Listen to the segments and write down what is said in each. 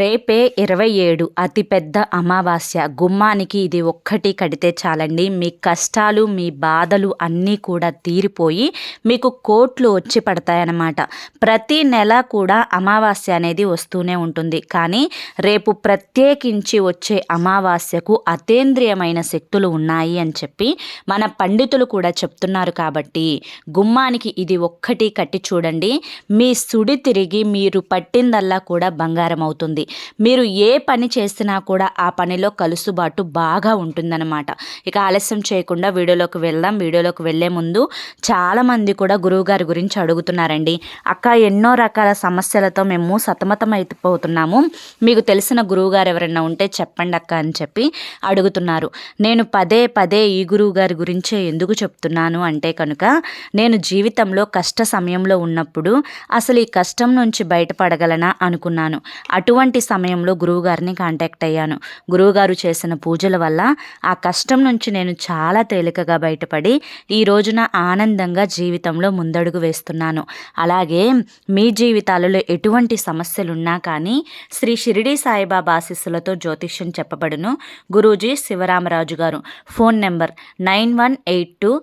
రేపే ఇరవై ఏడు. అతిపెద్ద అమావాస్య. గుమ్మానికి ఇది ఒక్కటి కడితే చాలండి. మీ కష్టాలు మీ బాధలు అన్నీ కూడా తీరిపోయి మీకు కోట్లు వచ్చి పడతాయన్నమాట. ప్రతి నెల కూడా అమావాస్య అనేది వస్తూనే ఉంటుంది. కానీ రేపు ప్రత్యేకించి వచ్చే అమావాస్యకు అతేంద్రియమైన శక్తులు ఉన్నాయి అని చెప్పి మన పండితులు కూడా చెప్తున్నారు కాబట్టి గుమ్మానికి ఇది ఒక్కటి కట్టి చూడండి. మీ సుడి తిరిగి మీరు పట్టిందల్లా కూడా బంగారం అవుతుంది. మీరు ఏ పని చేసినా కూడా ఆ పనిలో కలుసుబాటు బాగా ఉంటుందన్నమాట. ఇక ఆలస్యం చేయకుండా వీడియోలోకి వెళ్దాం. వీడియోలోకి వెళ్ళే ముందు చాలామంది కూడా గురువుగారి గురించి అడుగుతున్నారండి. అక్క ఎన్నో రకాల సమస్యలతో మేము సతమతం అయిపోతున్నాము మీకు తెలిసిన గురువుగారు ఎవరైనా ఉంటే చెప్పండి అక్క అని చెప్పి అడుగుతున్నారు. నేను పదే పదే ఈ గురువు గారి గురించే ఎందుకు చెప్తున్నాను అంటే కనుక నేను జీవితంలో కష్ట సమయంలో ఉన్నప్పుడు అసలు ఈ కష్టం నుంచి బయటపడగలనా అనుకున్నాను. అటువంటి సమయంలో గురువుగారిని కాంటాక్ట్ అయ్యాను. గురువుగారు చేసిన పూజల వల్ల ఆ కష్టం నుంచి నేను చాలా తేలికగా బయటపడి ఈ రోజున ఆనందంగా జీవితంలో ముందడుగు వేస్తున్నాను. అలాగే మీ జీవితాలలో ఎటువంటి సమస్యలున్నా కానీ శ్రీ షిరిడి సాయిబాబా ఆశీస్సులతో జ్యోతిష్యం చెప్పబడును. గురూజీ శివరామరాజు గారు. Phone number nine one eight two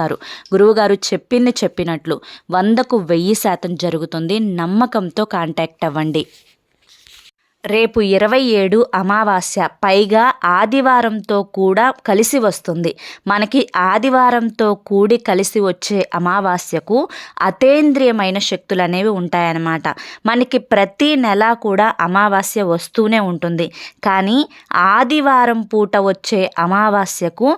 చేస్తారు. గురువుగారు చెప్పింది చెప్పినట్లు వందకు వెయ్యి శాతం జరుగుతుంది. నమ్మకంతో కాంటాక్ట్ అవ్వండి. రేపు ఇరవై ఏడు అమావాస్య. పైగా ఆదివారంతో కూడా కలిసి వస్తుంది. మనకి ఆదివారంతో కూడి కలిసి వచ్చే అమావాస్యకు అతేంద్రియమైన శక్తులు అనేవి ఉంటాయన్నమాట. మనకి ప్రతి నెల కూడా అమావాస్య వస్తూనే ఉంటుంది. కానీ ఆదివారం పూట వచ్చే అమావాస్యకు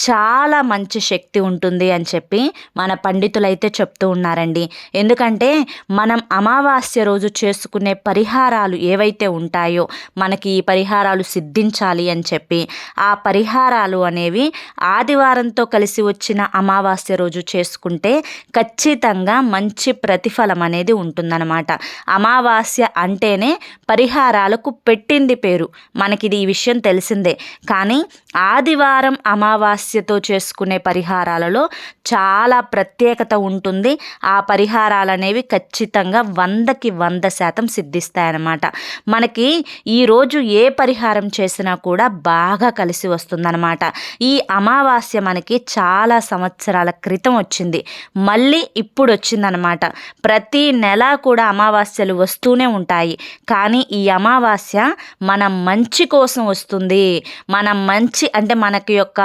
చాలా మంచి శక్తి ఉంటుంది అని చెప్పి మన పండితులైతే చెప్తూ ఉన్నారండి. ఎందుకంటే మనం అమావాస్య రోజు చేసుకునే పరిహారాలు ఏవైతే ఉంటాయో మనకి ఈ పరిహారాలు సిద్ధించాలి అని చెప్పి ఆ పరిహారాలు అనేవి ఆదివారంతో కలిసి వచ్చిన అమావాస్య రోజు చేసుకుంటే ఖచ్చితంగా మంచి ప్రతిఫలం అనేది ఉంటుందన్నమాట. అమావాస్య అంటేనే పరిహారాలకు పెట్టింది పేరు. మనకిది ఈ విషయం తెలిసిందే. కానీ ఆదివారం అమావాస్య సమస్యతో చేసుకునే పరిహారాలలో చాలా ప్రత్యేకత ఉంటుంది. ఆ పరిహారాలు అనేవి ఖచ్చితంగా వందకి వంద శాతం సిద్ధిస్తాయన్నమాట. మనకి ఈరోజు ఏ పరిహారం చేసినా కూడా బాగా కలిసి వస్తుందన్నమాట. ఈ అమావాస్య మనకి చాలా సంవత్సరాల క్రితం వచ్చింది. మళ్ళీ ఇప్పుడు వచ్చిందనమాట ప్రతి నెల కూడా అమావాస్యలు వస్తూనే ఉంటాయి. కానీ ఈ అమావాస్య మన మంచి కోసం వస్తుంది. మన మంచి అంటే మనకి యొక్క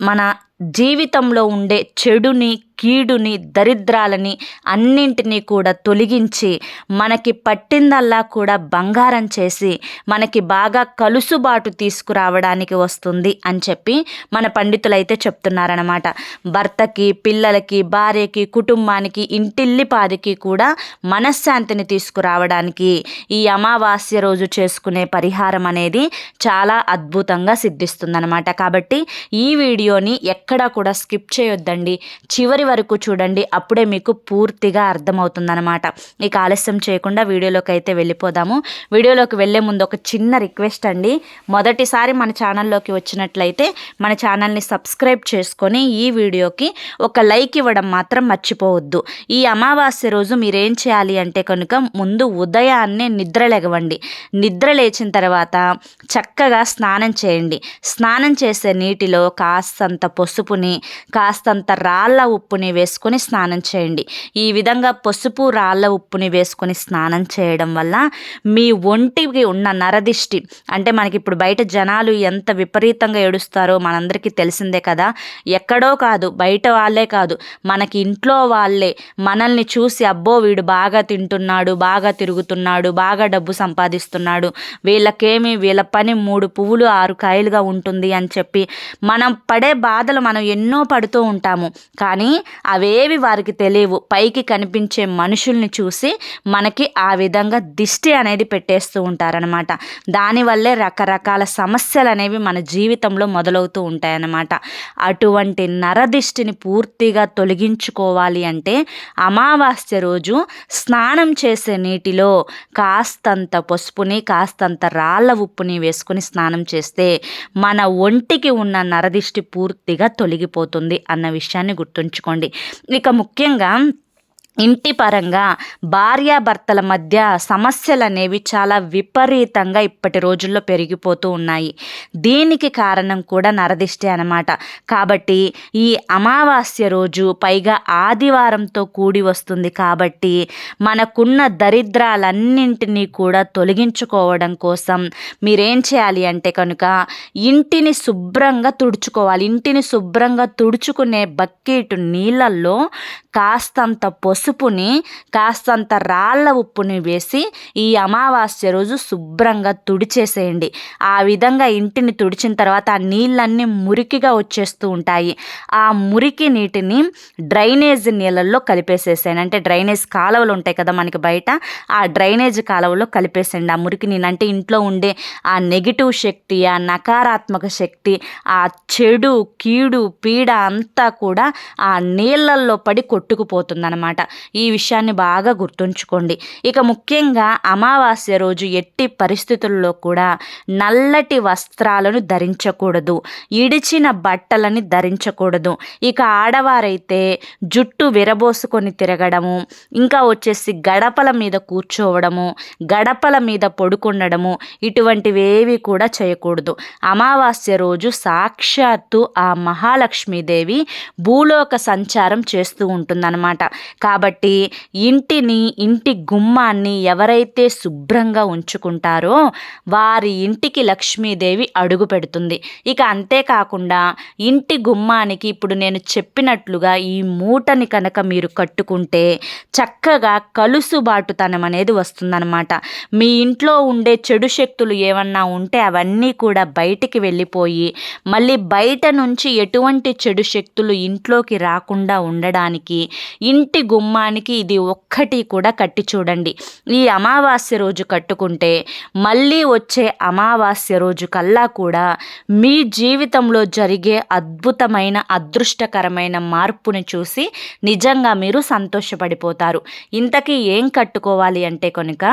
మన జీవితంలో ఉండే చెడుని కీడుని దరిద్రాలని అన్నింటినీ కూడా తొలగించి మనకి పట్టిందల్లా కూడా బంగారం చేసి మనకి బాగా కలుసుబాటు తీసుకురావడానికి వస్తుంది అని చెప్పి మన పండితులైతే చెప్తున్నారనమాట భర్తకి పిల్లలకి భార్యకి కుటుంబానికి ఇంటిల్లిపాదికి కూడా మనశ్శాంతిని తీసుకురావడానికి ఈ అమావాస్య రోజు చేసుకునే పరిహారం అనేది చాలా అద్భుతంగా సిద్ధిస్తుందనమాట కాబట్టి ఈ వీడియోని ఎక్కడా కూడా స్కిప్ చేయొద్దండి. చివరి వరకు చూడండి అప్పుడే మీకు పూర్తిగా అర్థమవుతుందనమాట ఇక ఆలస్యం చేయకుండా వీడియోలోకి అయితే వెళ్ళిపోదాము. వీడియోలోకి వెళ్ళే ముందు ఒక చిన్న రిక్వెస్ట్ అండి. మొదటిసారి మన ఛానల్లోకి వచ్చినట్లయితే మన ఛానల్ని సబ్స్క్రైబ్ చేసుకొని ఈ వీడియోకి ఒక లైక్ ఇవ్వడం మాత్రం మర్చిపోవద్దు. ఈ అమావాస్య రోజు మీరేం చేయాలి అంటే కనుక ముందు ఉదయాన్నే నిద్ర లెగవండి నిద్ర లేచిన తర్వాత చక్కగా స్నానం చేయండి. స్నానం చేసే నీటిలో కాస్తంత పసుపుని కాస్తంత రాళ్ళ ఉప్పు ఉప్పుని వేసుకొని స్నానం చేయండి. ఈ విధంగా పసుపు రాళ్ళ ఉప్పుని వేసుకొని స్నానం చేయడం వల్ల మీ ఒంటికి ఉన్న నరదిష్టి అంటే మనకి ఇప్పుడు బయట జనాలు ఎంత విపరీతంగా ఏడుస్తారో మనందరికీ తెలిసిందే కదా. ఎక్కడో కాదు బయట వాళ్ళే కాదు. మనకి ఇంట్లో వాళ్ళే మనల్ని చూసి అబ్బో వీడు బాగా తింటున్నాడు బాగా తిరుగుతున్నాడు బాగా డబ్బు సంపాదిస్తున్నాడు వీళ్ళకేమి వీళ్ళ పని మూడు పువ్వులు ఆరు కాయలుగా ఉంటుంది అని చెప్పి మనం పడే బాధలు మనం ఎన్నో పడుతూ ఉంటాము. కానీ అవేవి వారికి తెలియవు. పైకి కనిపించే మనుషుల్ని చూసి మనకి ఆ విధంగా దిష్టి అనేది పెట్టేస్తూ ఉంటారనమాట దానివల్లే రకరకాల సమస్యలు అనేవి మన జీవితంలో మొదలవుతూ ఉంటాయన్నమాట. అటువంటి నరదిష్టిని పూర్తిగా తొలగించుకోవాలి అంటే అమావాస్య రోజు స్నానం చేసే నీటిలో కాస్తంత పసుపుని కాస్తంత రాళ్ళ ఉప్పుని వేసుకుని స్నానం చేస్తే మన ఒంటికి ఉన్న నరదిష్టి పూర్తిగా తొలగిపోతుంది అన్న విషయాన్ని గుర్తుంచుకోండి. ఇక ముఖ్యంగా ఇంటి పరంగా భార్యాభర్తల మధ్య సమస్యలు అనేవి చాలా విపరీతంగా ఇప్పటి రోజుల్లో పెరిగిపోతూ ఉన్నాయి. దీనికి కారణం కూడా నరదిష్టి అనమాట కాబట్టి ఈ అమావాస్య రోజు పైగా ఆదివారంతో కూడి వస్తుంది కాబట్టి మనకున్న దరిద్రాలన్నింటినీ కూడా తొలగించుకోవడం కోసం మీరేం చేయాలి అంటే కనుక ఇంటిని శుభ్రంగా తుడుచుకోవాలి. ఇంటిని శుభ్రంగా తుడుచుకునే బకెట్ నీళ్ళల్లో కాస్తంత పసుపుని కాస్తంత రాళ్ళ ఉప్పుని వేసి ఈ అమావాస్య రోజు శుభ్రంగా తుడిచేసేయండి. ఆ విధంగా ఇంటిని తుడిచిన తర్వాత ఆ నీళ్ళన్నీ మురికిగా వచ్చేస్తూ ఉంటాయి. ఆ మురికి నీటిని డ్రైనేజ్ నీళ్ళల్లో కలిపేసేసాను అంటే డ్రైనేజ్ కాలువలు ఉంటాయి కదా మనకి బయట ఆ డ్రైనేజ్ కాలువలో కలిపేసేయండి. ఆ మురికి నీళ్ళు అంటే ఇంట్లో ఉండే ఆ నెగిటివ్ శక్తి ఆ నకారాత్మక శక్తి ఆ చెడు కీడు పీడ అంతా కూడా ఆ నీళ్ళల్లో పడి కొట్టుకుపోతుందన్నమాట. ఈ విషయాన్ని బాగా గుర్తుంచుకోండి. ఇక ముఖ్యంగా అమావాస్య రోజు ఎట్టి పరిస్థితుల్లో కూడా నల్లటి వస్త్రాలను ధరించకూడదు. ఇడిచిన బట్టలని ధరించకూడదు. ఇక ఆడవారైతే జుట్టు విరబోసుకొని తిరగడము ఇంకా వచ్చేసి గడపల మీద కూర్చోవడము గడపల మీద పడుకుండడము ఇటువంటివేవి కూడా చేయకూడదు. అమావాస్య రోజు సాక్షాత్తు ఆ మహాలక్ష్మీదేవి భూలోక సంచారం చేస్తూ ఉంటుందన్నమాట. కాబట్టి కాబట్టి ఇంటిని ఇంటి గుమ్మాన్ని ఎవరైతే శుభ్రంగా ఉంచుకుంటారో వారి ఇంటికి లక్ష్మీదేవి అడుగు పెడుతుంది. ఇక అంతేకాకుండా ఇంటి గుమ్మానికి ఇప్పుడు నేను చెప్పినట్లుగా ఈ మూటని కనుక మీరు కట్టుకుంటే చక్కగా కలుసుబాటుతనం అనేది వస్తుందన్నమాట. మీ ఇంట్లో ఉండే చెడు శక్తులు ఏమన్నా ఉంటే అవన్నీ కూడా బయటికి వెళ్ళిపోయి మళ్ళీ బయట నుంచి ఎటువంటి చెడు శక్తులు ఇంట్లోకి రాకుండా ఉండడానికి ఇంటి గుమ్మ గుమ్మానికి ఇది ఒక్కటి కూడా కట్టి చూడండి. ఈ అమావాస్య రోజు కట్టుకుంటే మళ్ళీ వచ్చే అమావాస్య రోజు కల్లా కూడా మీ జీవితంలో జరిగే అద్భుతమైన అదృష్టకరమైన మార్పుని చూసి నిజంగా మీరు సంతోషపడిపోతారు. ఇంతకీ ఏం కట్టుకోవాలి అంటే కనుక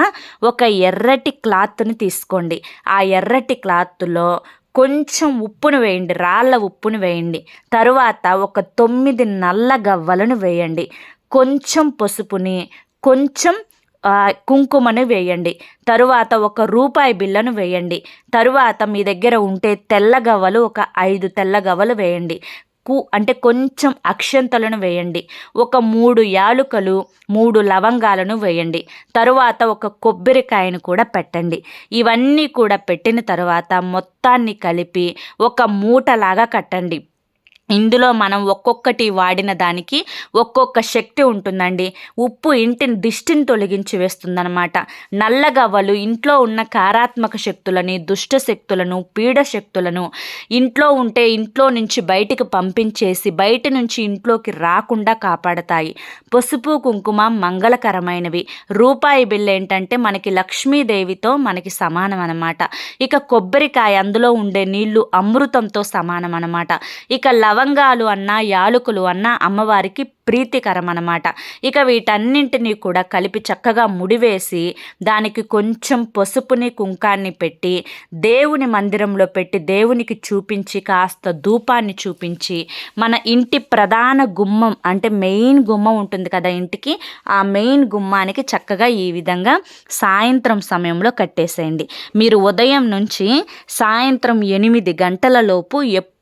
ఒక ఎర్రటి క్లాత్ని తీసుకోండి. ఆ ఎర్రటి క్లాత్లో కొంచెం ఉప్పును వేయండి రాళ్ళ ఉప్పును వేయండి. తరువాత ఒక తొమ్మిది నల్ల గవ్వలను వేయండి. కొంచెం పసుపుని కొంచెం కుంకుమని వేయండి. తరువాత ఒక రూపాయి బిల్లను వేయండి. తరువాత మీ దగ్గర ఉంటే తెల్లగవ్వలు ఒక ఐదు తెల్లగవ్వలు వేయండి. కు అంటే కొంచెం అక్షంతలను వేయండి. ఒక మూడు యాలుకలు మూడు లవంగాలను వేయండి. తరువాత ఒక కొబ్బరికాయను కూడా పెట్టండి. ఇవన్నీ కూడా పెట్టిన తర్వాత మొత్తాన్ని కలిపి ఒక మూటలాగా కట్టండి. ఇందులో మనం ఒక్కొక్కటి వాడిన దానికి ఒక్కొక్క శక్తి ఉంటుందండి. ఉప్పు ఇంటిని దిష్టిని తొలగించి వేస్తుందన్నమాట. నల్లగవ్వలు ఇంట్లో ఉన్న కారాత్మక శక్తులని దుష్ట శక్తులను పీడ శక్తులను ఇంట్లో ఉంటే ఇంట్లో నుంచి బయటికి పంపించేసి బయట నుంచి ఇంట్లోకి రాకుండా కాపాడతాయి. పసుపు కుంకుమ మంగళకరమైనవి. రూపాయి బిల్లు ఏంటంటే మనకి లక్ష్మీదేవితో మనకి సమానం అనమాట ఇక కొబ్బరికాయ అందులో ఉండే నీళ్ళు అమృతంతో సమానం అనమాట ఇక లవ లవంగాలు అన్న యాలకులు అన్న అమ్మవారికి ప్రీతికరం అనమాట ఇక వీటన్నింటినీ కూడా కలిపి చక్కగా ముడివేసి దానికి కొంచెం పసుపుని కుంకాన్ని పెట్టి దేవుని మందిరంలో పెట్టి దేవునికి చూపించి కాస్త ధూపాన్ని చూపించి మన ఇంటి ప్రధాన గుమ్మం అంటే మెయిన్ గుమ్మం ఉంటుంది కదా ఇంటికి ఆ మెయిన్ గుమ్మానికి చక్కగా ఈ విధంగా సాయంత్రం సమయంలో కట్టేసేయండి. మీరు ఉదయం నుంచి సాయంత్రం ఎనిమిది గంటల లోపు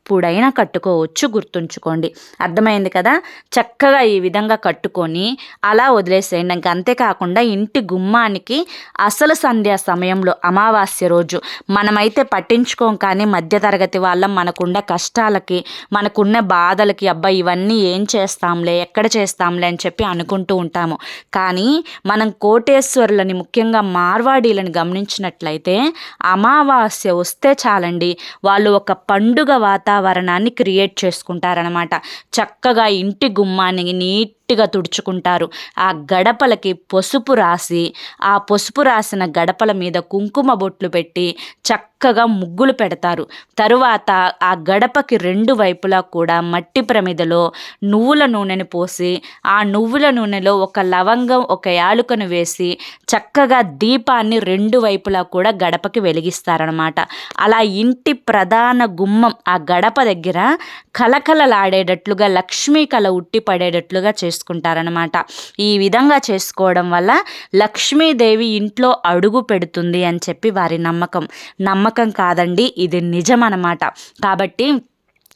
ఎప్పుడైనా కట్టుకోవచ్చు గుర్తుంచుకోండి. అర్థమైంది కదా? చక్కగా ఈ విధంగా కట్టుకొని అలా వదిలేసేయండి. ఇంకా అంతేకాకుండా ఇంటి గుమ్మానికి అసలు సంధ్యా సమయంలో అమావాస్య రోజు మనమైతే పట్టించుకోం కానీ మధ్యతరగతి వాళ్ళం మనకున్న కష్టాలకి మనకున్న బాధలకి అబ్బా ఇవన్నీ ఏం చేస్తాంలే ఎక్కడ చేస్తాంలే అని చెప్పి అనుకుంటూ ఉంటాము. కానీ మనం కోటేశ్వరులని ముఖ్యంగా మార్వాడీలను గమనించినట్లయితే అమావాస్య వస్తే చాలండి వాళ్ళు ఒక పండుగ వాతావరణం వాతావరణాన్ని క్రియేట్ చేసుకుంటారనమాట చక్కగా ఇంటి గుమ్మాన్ని నీట్ గట్టిగా తుడుచుకుంటారు. ఆ గడపలకి పసుపు రాసి ఆ పసుపు రాసిన గడపల మీద కుంకుమ బొట్లు పెట్టి చక్కగా ముగ్గులు పెడతారు. తరువాత ఆ గడపకి రెండు వైపులా కూడా మట్టి ప్రమిదలో నువ్వుల నూనెని పోసి ఆ నువ్వుల నూనెలో ఒక లవంగం ఒక యాలుకను వేసి చక్కగా దీపాన్ని రెండు వైపులా కూడా గడపకి వెలిగిస్తారనమాట అలా ఇంటి ప్రధాన గుమ్మం ఆ గడప దగ్గర కలకలలాడేటట్లుగా లక్ష్మీ కళ ఉట్టి పడేటట్లుగా చేసుకుంటారనమాట ఈ విధంగా చేసుకోవడం వల్ల లక్ష్మీదేవి ఇంట్లో అడుగు పెడుతుంది అని చెప్పి వారి నమ్మకం. నమ్మకం కాదండి ఇది నిజం అనమాట కాబట్టి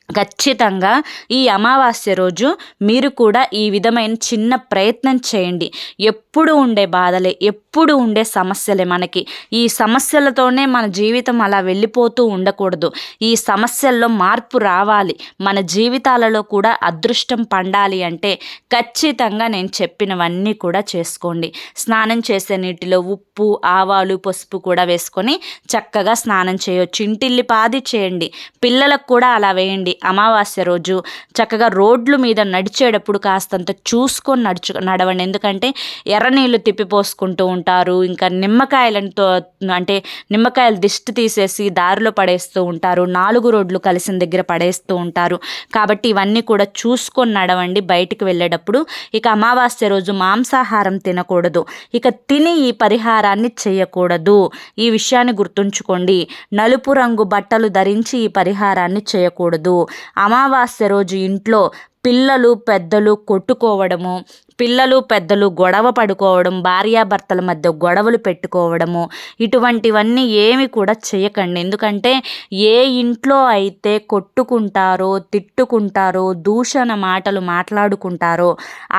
ఖచ్చితంగా ఈ అమావాస్య రోజు మీరు కూడా ఈ విధమైన చిన్న ప్రయత్నం చేయండి. ఎప్పుడు ఉండే బాధలే ఎప్పుడు ఎప్పుడు ఉండే సమస్యలే మనకి. ఈ సమస్యలతోనే మన జీవితం అలా వెళ్ళిపోతూ ఉండకూడదు. ఈ సమస్యల్లో మార్పు రావాలి. మన జీవితాలలో కూడా అదృష్టం పండాలి అంటే ఖచ్చితంగా నేను చెప్పినవన్నీ కూడా చేసుకోండి. స్నానం చేసే నీటిలో ఉప్పు ఆవాలు పసుపు కూడా వేసుకొని చక్కగా స్నానం చేయొచ్చు. ఇంటిల్లి పాది చేయండి. పిల్లలకు కూడా అలా వేయండి. అమావాస్య రోజు చక్కగా రోడ్ల మీద నడిచేటప్పుడు కాస్తంత చూసుకొని నడుచు నడవండి. ఎందుకంటే ఎర్ర నీళ్ళు తిప్పిపోసుకుంటూ ఉంటారు. ఇంకా నిమ్మకాయలతో అంటే నిమ్మకాయలు దిష్టి తీసేసి దారిలో పడేస్తూ ఉంటారు. నాలుగు రోడ్లు కలిసిన దగ్గర పడేస్తూ ఉంటారు. కాబట్టి ఇవన్నీ కూడా చూసుకొని నడవండి బయటికి వెళ్ళేటప్పుడు. ఇక అమావాస్య రోజు మాంసాహారం తినకూడదు. ఇక తిని ఈ పరిహారాన్ని చేయకూడదు. ఈ విషయాన్ని గుర్తుంచుకోండి. నలుపు రంగు బట్టలు ధరించి ఈ పరిహారాన్ని చేయకూడదు. అమావాస్య రోజు ఇంట్లో పిల్లలు పెద్దలు కొట్టుకోవడము పిల్లలు పెద్దలు గొడవ పడుకోవడం భార్యాభర్తల మధ్య గొడవలు పెట్టుకోవడము ఇటువంటివన్నీ ఏమి కూడా చేయకండి. ఎందుకంటే ఏ ఇంట్లో అయితే కొట్టుకుంటారో తిట్టుకుంటారో దూషణ మాటలు మాట్లాడుకుంటారో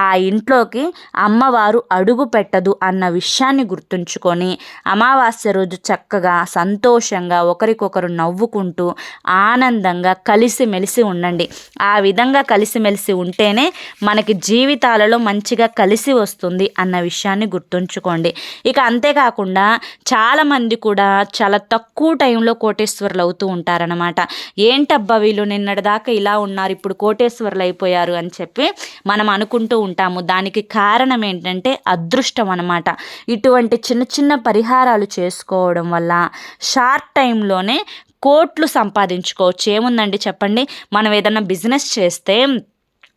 ఆ ఇంట్లోకి అమ్మవారు అడుగు పెట్టదు అన్న విషయాన్ని గుర్తుంచుకొని అమావాస్య రోజు చక్కగా సంతోషంగా ఒకరికొకరు నవ్వుకుంటూ ఆనందంగా కలిసిమెలిసి ఉండండి. ఆ విధంగా కలిసిమెలిసి ఉంటేనే మనకి జీవితాలలో మంచి మంచిగా కలిసి వస్తుంది అన్న విషయాన్ని గుర్తుంచుకోండి. ఇక అంతేకాకుండా చాలామంది కూడా చాలా తక్కువ టైంలో కోటేశ్వర్లు అవుతూ ఉంటారనమాట ఏంటబ్బా వీళ్ళు నిన్నటిదాకా ఇలా ఉన్నారు ఇప్పుడు కోటేశ్వర్లు అయిపోయారు అని చెప్పి మనం అనుకుంటూ ఉంటాము. దానికి కారణం ఏంటంటే అదృష్టం అనమాట ఇటువంటి చిన్న చిన్న పరిహారాలు చేసుకోవడం వల్ల షార్ట్ టైంలోనే కోట్లు సంపాదించుకోవచ్చు. ఏముందండి చెప్పండి? మనం ఏదైనా బిజినెస్ చేస్తే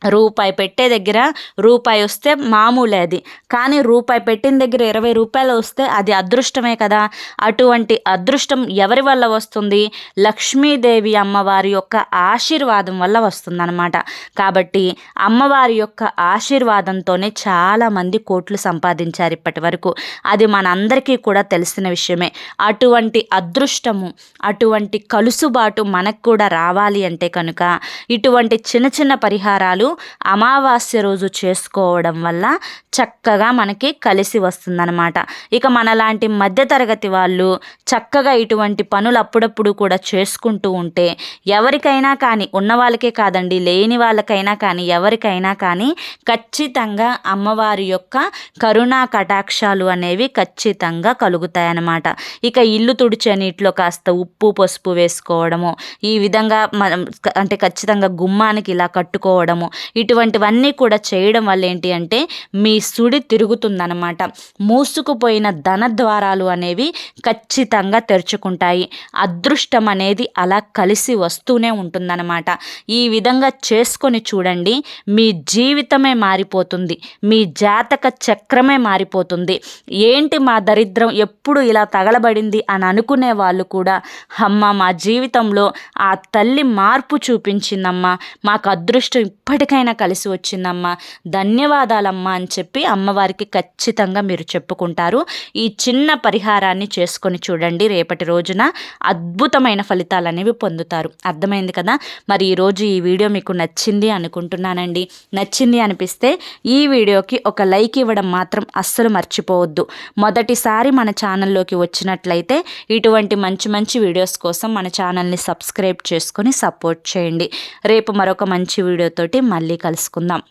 రూపాయి పెట్టే దగ్గర రూపాయి వస్తే మామూలే అది. కానీ రూపాయి పెట్టిన దగ్గర ఇరవై రూపాయలు వస్తే అది అదృష్టమే కదా. అటువంటి అదృష్టం ఎవరి వల్ల వస్తుంది? లక్ష్మీదేవి అమ్మవారి యొక్క ఆశీర్వాదం వల్ల వస్తుందన్నమాట. కాబట్టి అమ్మవారి యొక్క ఆశీర్వాదంతోనే చాలామంది కోట్లు సంపాదించారు ఇప్పటి వరకు. అది మనందరికీ కూడా తెలిసిన విషయమే. అటువంటి అదృష్టము అటువంటి కలుసుబాటు మనకు కూడా రావాలి అంటే కనుక ఇటువంటి చిన్న చిన్న పరిహారాలు అమావాస్య రోజు చేసుకోవడం వల్ల చక్కగా మనకి కలిసి వస్తుందన్నమాట. ఇక మనలాంటి మధ్యతరగతి వాళ్ళు చక్కగా ఇటువంటి పనులు అప్పుడప్పుడు కూడా చేసుకుంటూ ఉంటే ఎవరికైనా కానీ ఉన్న వాళ్ళకే కాదండి లేని వాళ్ళకైనా కానీ ఎవరికైనా కానీ ఖచ్చితంగా అమ్మవారి యొక్క కరుణా కటాక్షాలు అనేవి ఖచ్చితంగా కలుగుతాయన్నమాట. ఇక ఇల్లు తుడిచే నీటిలో కాస్త ఉప్పు పసుపు వేసుకోవడము ఈ విధంగా మనం అంటే ఖచ్చితంగా గుమ్మానికి ఇలా కట్టుకోవడము ఇటువంటివన్నీ కూడా చేయడం వల్ల ఏంటి అంటే మీ సుడి తిరుగుతుందనమాట మూసుకుపోయిన ధన ద్వారాలు అనేవి ఖచ్చితంగా తెరుచుకుంటాయి. అదృష్టం అనేది అలా కలిసి వస్తూనే ఉంటుందన్నమాట. ఈ విధంగా చేసుకొని చూడండి మీ జీవితమే మారిపోతుంది. మీ జాతక చక్రమే మారిపోతుంది. ఏంటి మా దరిద్రం? ఎప్పుడు ఇలా తగలబడింది అని అనుకునే వాళ్ళు కూడా అమ్మ మా జీవితంలో ఆ తల్లి మార్పు చూపించిందమ్మా. మాకు అదృష్టం ఇప్పటి ఇప్పటికైనా కలిసి వచ్చిందమ్మా. ధన్యవాదాలమ్మా అని చెప్పి అమ్మవారికి ఖచ్చితంగా మీరు చెప్పుకుంటారు. ఈ చిన్న పరిహారాన్ని చేసుకొని చూడండి. రేపటి రోజున అద్భుతమైన ఫలితాలు అనేవి పొందుతారు. అర్థమైంది కదా? మరి ఈరోజు ఈ వీడియో మీకు నచ్చింది అనుకుంటున్నానండి. నచ్చింది అనిపిస్తే ఈ వీడియోకి ఒక లైక్ ఇవ్వడం మాత్రం అస్సలు మర్చిపోవద్దు. మొదటిసారి మన ఛానల్లోకి వచ్చినట్లయితే ఇటువంటి మంచి మంచి వీడియోస్ కోసం మన ఛానల్ని సబ్స్క్రైబ్ చేసుకొని సపోర్ట్ చేయండి. రేపు మరొక మంచి వీడియోతోటి మళ్ళీ కలుసుకుందాం.